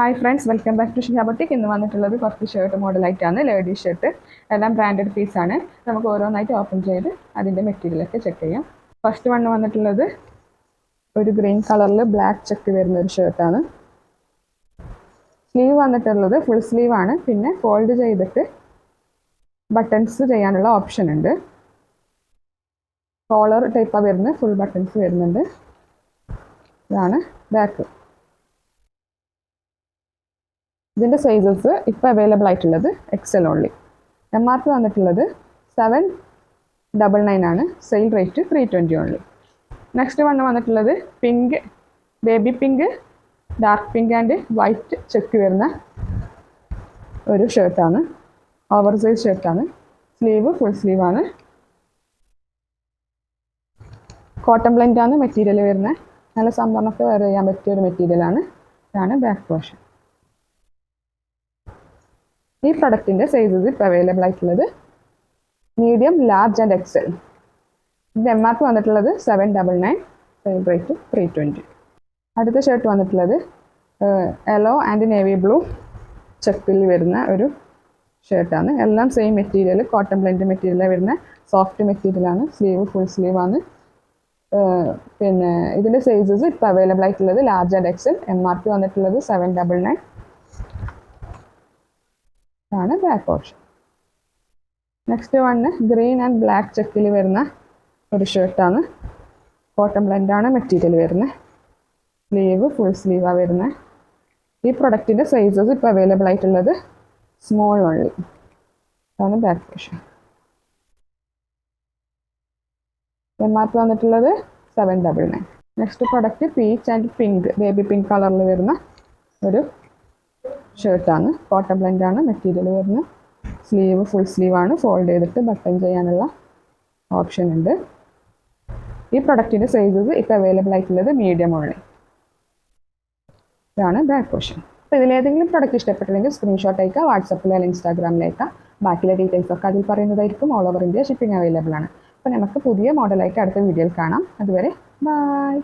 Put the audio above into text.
Hi friends welcome back to ഷിഹാബത്തേക്ക് ഇന്ന് വന്നിട്ടുള്ളത് കുറച്ച് ഷർട്ട് മോഡലായിട്ടാണ് ലേഡീസ് ഷർട്ട് എല്ലാം ബ്രാൻഡഡ് പീസാണ് നമുക്ക് ഓരോന്നായിട്ട് ഓപ്പൺ ചെയ്ത് അതിന്റെ മെറ്റീരിയലൊക്കെ ചെക്ക് ചെയ്യാം. ഫസ്റ്റ് വൺ വന്നിട്ടുള്ളത് ഒരു ഗ്രീൻ കളറിൽ ബ്ലാക്ക് ചെക്ക് വരുന്ന ഒരു ഷർട്ടാണ് സ്ലീവ് വന്നിട്ടുള്ളത് ഫുൾ സ്ലീവ് ആണ്. പിന്നെ ഫോൾഡ് ചെയ്തിട്ട് ബട്ടൺസ് ചെയ്യാനുള്ള ഓപ്ഷൻ ഉണ്ട്. കോളർ ടൈപ്പാണ് വരുന്നത് ഫുൾ ബട്ടൺസ് വരുന്നുണ്ട്. ഇതാണ് ബാക്ക് ഇതിന്റെ സൈസസ് ഇപ്പോൾ അവൈലബിൾ ആയിട്ടുള്ളത് XL only M R P വന്നിട്ടുള്ളത് സെവൻ ഡബിൾ നയൻ ആണ്. Sale rate three twenty only next വണ്ണം വന്നിട്ടുള്ളത് pink baby pink dark pink and white check വരുന്ന ഒരു ഷർട്ടാണ് ഓവർ സൈസ് ഷർട്ടാണ് സ്ലീവ് ഫുൾ സ്ലീവാണ് കോട്ടൺ ബ്ലെൻഡാണ് മെറ്റീരിയൽ വരുന്നത്. നല്ല സംഭരണമൊക്കെ വെയർ ചെയ്യാൻ പറ്റിയ ഒരു മെറ്റീരിയലാണ് ഇതാണ് ബാക്ക് പോർഷൻ ഈ പ്രൊഡക്റ്റിന്റെ സൈസസ് ഇപ്പോൾ അവൈലബിൾ ആയിട്ടുള്ളത് മീഡിയം ലാർജ് ആൻഡ് എക്സൽ ഇതിന്റെ എം ആർ പി വന്നിട്ടുള്ളത് seven double nine sale rate three twenty അടുത്ത ഷർട്ട് വന്നിട്ടുള്ളത് യെല്ലോ ആൻഡ് നേവി ബ്ലൂ ചെക്കിൽ വരുന്ന ഒരു ഷർട്ടാണ് എല്ലാം same material cotton blend material വരുന്ന സോഫ്റ്റ് മെറ്റീരിയലാണ് സ്ലീവ് ഫുൾ സ്ലീവാണ് പിന്നെ ഇതിന്റെ സൈസസ് ഇപ്പോൾ അവൈലബിൾ ആയിട്ടുള്ളത് large and XL M R P വന്നിട്ടുള്ളത് സെവൻ ഡബിൾ നയൻ ആണ് back option next one green and black ചെക്കിൽ വരുന്ന ഒരു ഷർട്ടാണ് കോട്ടൺ ബ്ലെൻഡാണ് മെറ്റീരിയൽ വരുന്നത് സ്ലീവ് ഫുൾ സ്ലീവാണ് വരുന്നത് ഈ പ്രൊഡക്റ്റിന്റെ സൈസസ് ഇപ്പോൾ അവൈലബിൾ ആയിട്ടുള്ളത് സ്മോൾ ഓൺലി ആണ് back option M R P വന്നിട്ടുള്ളത് seven double nine next product peach and pink baby pink കളറിൽ വരുന്ന ഒരു ഷർട്ടാണ്. കോട്ടൺ ബ്ലെൻഡാണ് മെറ്റീരിയൽ വരുന്നത് സ്ലീവ് ഫുൾ സ്ലീവാണ്. ഫോൾഡ് ചെയ്തിട്ട് ബട്ടൺ ചെയ്യാനുള്ള ഓപ്ഷൻ ഉണ്ട്. ഈ പ്രൊഡക്റ്റിന്റെ സൈസസ് ഇപ്പോൾ അവൈലബിൾ ആയിട്ടുള്ളത് മീഡിയം ഓൺലി ഇതാണ് ബാക്ക് പോർഷൻ അപ്പോൾ ഇതിലേതെങ്കിലും പ്രൊഡക്റ്റ് ഇഷ്ടപ്പെട്ടില്ലെങ്കിൽ സ്ക്രീൻഷോട്ട് അയക്കുക വാട്സപ്പിൽ അല്ലെങ്കിൽ ഇൻസ്റ്റാഗ്രാമിൽ ബാക്കിയുള്ള ഡീറ്റെയിൽസ് ഒക്കെ അതിൽ പറയുന്നതായിരിക്കും. All over India shipping available ആണ്. അപ്പോൾ നമുക്ക് പുതിയ മോഡലായിട്ട് അടുത്ത വീഡിയോയിൽ കാണാം. അതുവരെ ബൈ